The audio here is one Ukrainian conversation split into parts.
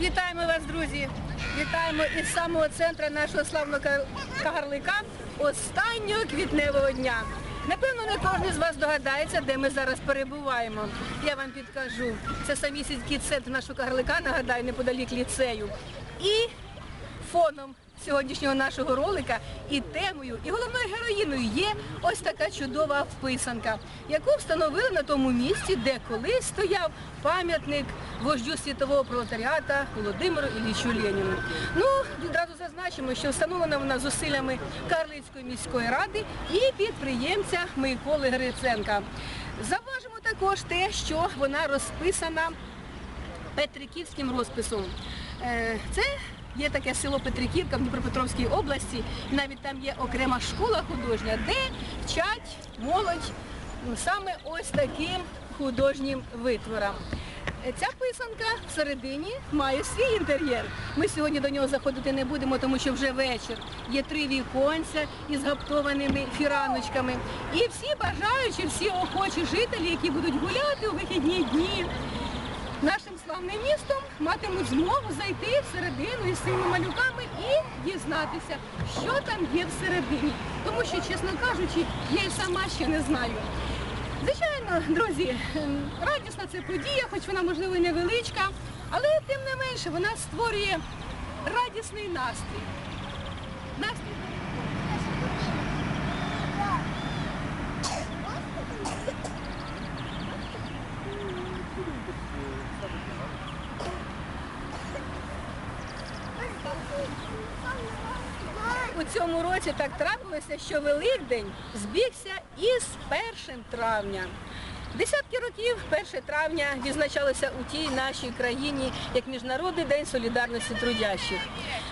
Вітаємо вас, друзі! Вітаємо із самого центру нашого славного кагарлика останнього квітневого дня. Напевно, не кожен з вас догадається, де ми зараз перебуваємо. Я вам підкажу. Це самісінький центр нашого кагарлика, нагадаю, неподалік ліцею. І фоном сьогоднішнього нашого ролика і темою, і головною героїною є ось така чудова вписанка, яку встановили на тому місці, де колись стояв пам'ятник вождю світового пролетаріата Володимиру Іллічу Леніну. Ну, відразу зазначимо, що встановлена вона зусиллями Карлицької міської ради і підприємця Миколи Гриценка. Заважимо також те, що вона розписана Петриківським розписом. Е, Це є таке село Петриківка в Дніпропетровській області. І навіть там є окрема школа художня, де вчать молодь ну, саме ось таким художнім витворам. Ця писанка всередині має свій інтер'єр. Ми сьогодні до нього заходити не будемо, тому що вже вечір. Є три віконця із гаптованими фіраночками. І всі бажаючі, всі охочі жителі, які будуть гуляти у вихідні дні, нашим славним містом матимуть змогу зайти всередину із цими малюками і дізнатися, що там є всередині. Тому що, чесно кажучи, я і сама ще не знаю. Звичайно, друзі, ем, радісна це подія, хоч вона можливо невеличка, але тим не менше вона створює радісний настрій. Настрій. У цьому році так трапилося, що Великдень збігся із 1 травня. Десятки років 1 травня відзначалося у тій нашій країні як Міжнародний день солідарності трудящих.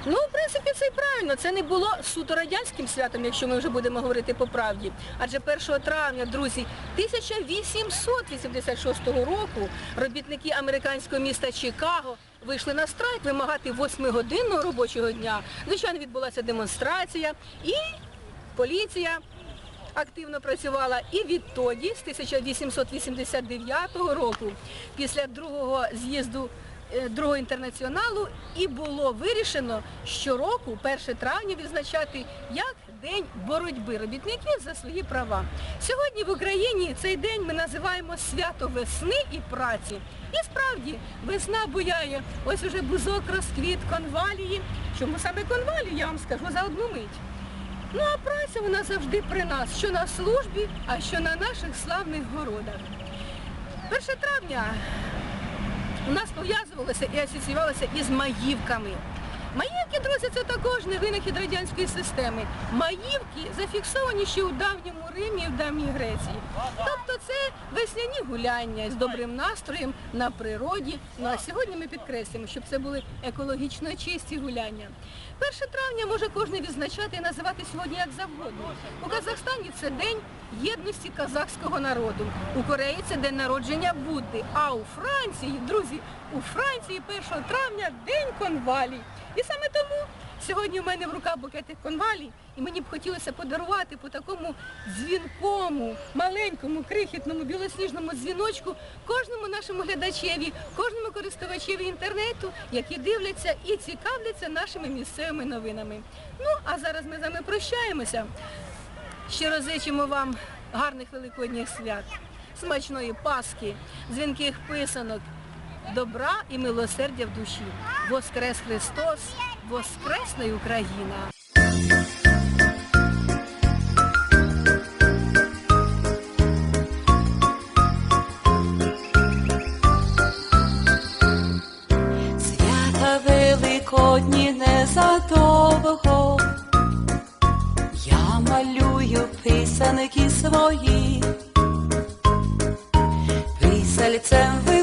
Ну, в принципі, це і правильно. Це не було суто радянським святом, якщо ми вже будемо говорити по правді. Адже 1 травня, друзі, 1886 року робітники американського міста Чикаго вийшли на страйк вимагати 8-годинного робочого дня. Звичайно, відбулася демонстрація і поліція активно працювала. І відтоді, з 1889 року, після другого з'їзду е, другого інтернаціоналу, і було вирішено щороку 1 травня відзначати як День боротьби робітників за свої права. Сьогодні в Україні цей день ми називаємо свято весни і праці. І справді весна буяє. Ось уже бузок розквіт конвалії. Чому саме конвалії, я вам скажу за одну мить. Ну а праця вона завжди при нас, що на службі, а що на наших славних городах. 1 травня у нас пов'язувалося і асоціювалося із маївками. Маївки, друзі, це також не винахід радянської системи. Маївки зафіксовані ще у давньому Римі і в давній Греції. Тобто це весняні гуляння з добрим настроєм на природі. Ну а сьогодні ми підкреслюємо, щоб це були екологічно чисті гуляння. 1 травня може кожен відзначати і називати сьогодні як завгодно. У Казахстані це день єдності казахського народу. У Кореї це день народження Будди. А у Франції, друзі, у Франції 1 травня день конвалій. І саме тому сьогодні в мене в руках букетик конвалій, і мені б хотілося подарувати по такому дзвінкому, маленькому, крихітному, білосніжному дзвіночку кожному нашому глядачеві, кожному користувачеві інтернету, які дивляться і цікавляться нашими місцевими новинами. Ну, а зараз ми з вами прощаємося. Щиро зичимо вам гарних великодніх свят, смачної Пасхи, дзвінких писанок, добра і милосердя в душі. Воскрес Христос, Воскресна Україна! Свята великодні незадовго, я малюю писанки свої, писальцем виводжу